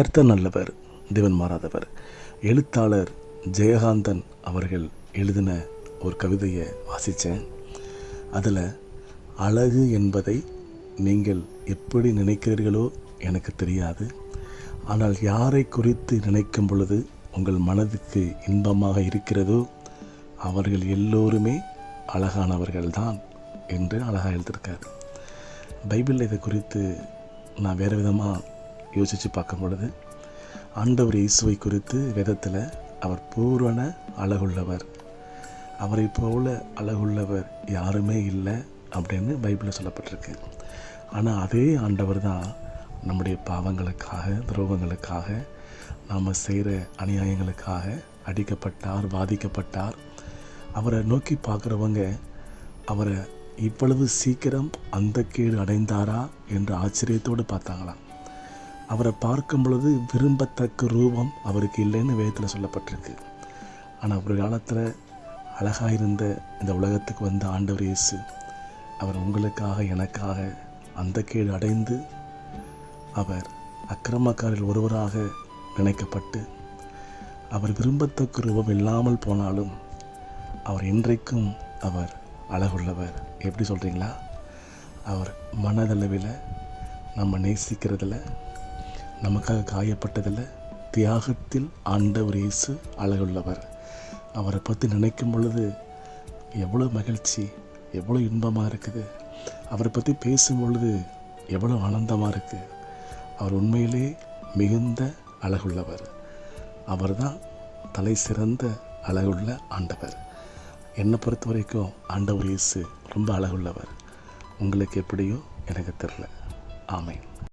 கர்த்த நல்லவர் தேவன் மாறாதவர். எழுத்தாளர் ஜெயகாந்தன் அவர்கள் எழுதின ஒரு கவிதையை வாசித்தேன் அதில் அழகு என்பதை நீங்கள் எப்படி நினைக்கிறீர்களோ எனக்கு தெரியாது. ஆனால் யாரை குறித்து நினைக்கும் பொழுது உங்கள் மனதுக்கு இன்பமாக இருக்கிறதோ அவர்கள் எல்லோருமே அழகானவர்கள்தான் என்று அழகாக எழுதியிருக்கார். பைபிளில் இதை குறித்து நான் வேறு விதமாக யோசித்து பார்க்கும் பொழுது ஆண்டவர் இயேசுவை குறித்து வேதத்தில் அவர் பூரண அழகுள்ளவர். அவரை போல அழகுள்ளவர் யாருமே இல்லை அப்படின்னு பைபிளில் சொல்லப்பட்டிருக்கு. ஆனால் அதே ஆண்டவர் தான் நம்முடைய பாவங்களுக்காக துரோகங்களுக்காக நாம் செய்கிற அநியாயங்களுக்காக அடிக்கப்பட்டார் பாதிக்கப்பட்டார். அவரை நோக்கி பார்க்குறவங்க அவரை இவ்வளவு சீக்கிரம் அந்த கேடு அடைந்தாரா என்று ஆச்சரியத்தோடு பார்த்தாங்களாம். அவரை பார்க்கும் பொழுது விரும்பத்தக்க ரூபம் அவருக்கு இல்லைன்னு வேதத்தில் சொல்லப்பட்டிருக்கு. ஆனால் ஒரு காலத்தில் அழகாக இருந்த இந்த உலகத்துக்கு வந்த ஆண்டவர் இயேசு அவர் உங்களுக்காக எனக்காக அந்த கேடு அடைந்து அவர் அக்கிரமக்காரில் ஒருவராக நினைக்கப்பட்டு அவர் விரும்பத்தக்க ரூபம் இல்லாமல் போனாலும் அவர் இன்றைக்கும் அவர் அழகுள்ளவர். எப்படி சொல்கிறீங்களா அவர் மனதளவில் நம்ம நேசிக்கிறதில் நமக்காக காயப்பட்டதில் தியாகத்தில் ஆண்டவர் இயேசு அழகுள்ளவர். அவரை பற்றி நினைக்கும் பொழுது எவ்வளோ மகிழ்ச்சி எவ்வளோ இன்பமாக இருக்குது. அவரை பற்றி பேசும் பொழுது எவ்வளோ ஆனந்தமாக இருக்குது அவர் உண்மையிலே மிகுந்த அழகுள்ளவர். அவர்தான் தலை சிறந்த அழகுள்ள ஆண்டவர். என்னை பொறுத்த வரைக்கும் ஆண்டவர் இயேசு ரொம்ப அழகுள்ளவர். உங்களுக்கு எப்படியோ எனக்கு தெரில ஆமை